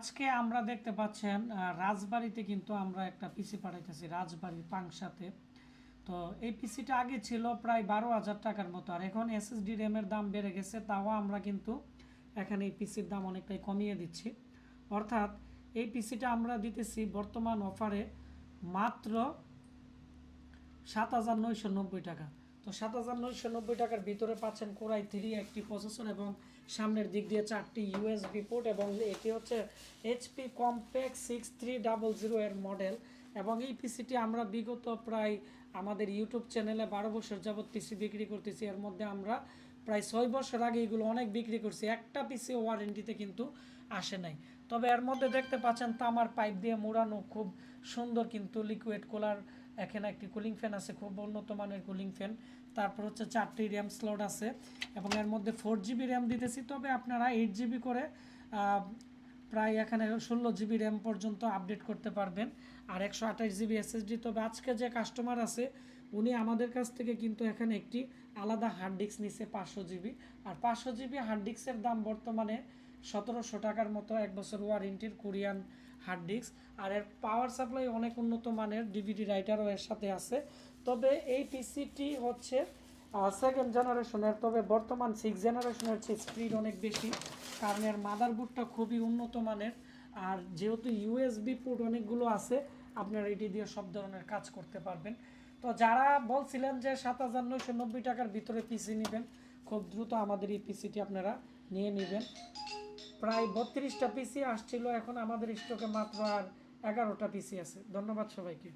আজকে আমরা দেখতে পাচ্ছেন রাজবাড়িতে কিন্তু আমরা একটা পিসি পাঠাইতেছি, রাজবাড়ি পাংশাতে। তো এই পিসিটা আগে ছিল প্রায় বারো হাজার টাকার মতো, আর এখন এসএসডি র্যামের দাম বেড়ে গেছে, তাও আমরা কিন্তু এখানে এই পিসির দাম অনেকটাই কমিয়ে দিচ্ছি। অর্থাৎ এই পিসিটা আমরা দিতেছি বর্তমান অফারে মাত্র সাত হাজার নয়শো নব্বই টাকা। তো সাত হাজার নয়শো নব্বই টাকার ভিতরে পাচ্ছেন কোরাই থ্রি, একটি প্রসেসর এবং সামনের দিক দিয়ে চারটি ইউএস পোর্ট এবং এটি হচ্ছে HP compact six three double zero এর মডেল এবং এই পিসিটি আমরা বিগত প্রায় আমাদের ইউটিউব চ্যানেলে বারো বছর যাবৎ পিসি বিক্রি করতেছি। এর মধ্যে আমরা প্রায় ছয় বছর আগে এগুলো অনেক বিক্রি করছি। একটা পিসে ওয়ারেন্টিতে কিন্তু আসে নাই। তবে এর মধ্যে দেখতে পাচ্ছেন তামার পাইপ দিয়ে মোড়ানো খুব সুন্দর কিন্তু লিকুইড কুলার এখানে একটি কুলিং ফ্যান আছে, খুব উন্নত মানের কুলিং ফ্যান তারপর হচ্ছে চারটি র্যাম স্লট আছে এবং এর মধ্যে ফোর জিবি র্যাম দিতেছি। তবে আপনারা এইট জিবি করে প্রায় এখানে ষোলো জিবি র্যাম পর্যন্ত আপডেট করতে পারবেন আর একশো আঠাশ জিবি এসএসডি তবে আজকে যে কাস্টমার আছে, উনি আমাদের কাছ থেকে কিন্তু এখানে একটি আলাদা হার্ড ডিস্ক নিছে পাঁচশো জিবি। আর পাঁচশো জিবি হার্ড ডিস্কের দাম বর্তমানে সতেরোশো টাকার মতো, এক বছর ওয়ারেন্টির কোরিয়ান হার্ড ডিস্ক আর এর পাওয়ার সাপ্লাই অনেক উন্নত মানের ডিভিডি রাইটারও এর সাথে আছে। তবে এই পিসিটি হচ্ছে সেকেন্ড জেনারেশনের তবে বর্তমান সিক্স জেনারেশনের চেয়ে স্পিড অনেক বেশি, কারণ এর মাদারবোর্ডটা খুবই উন্নত মানের, আর যেহেতু ইউএসবি পোর্ট অনেকগুলো আছে, আপনারা এটি দিয়ে সব ধরনের কাজ করতে পারবেন। তো যারা বলছিলেন যে সাত হাজার নয়শো নব্বই টাকার ভিতরে পিসি নেবেন, খুব দ্রুত আমাদের এই পিসিটি আপনারা নিয়ে নেবেন। প্রায় বত্রিশটা পিসি আসছিল, এখন আমাদের স্টকে মাত্র আর এগারোটা পিসি আছে। ধন্যবাদ সবাইকে।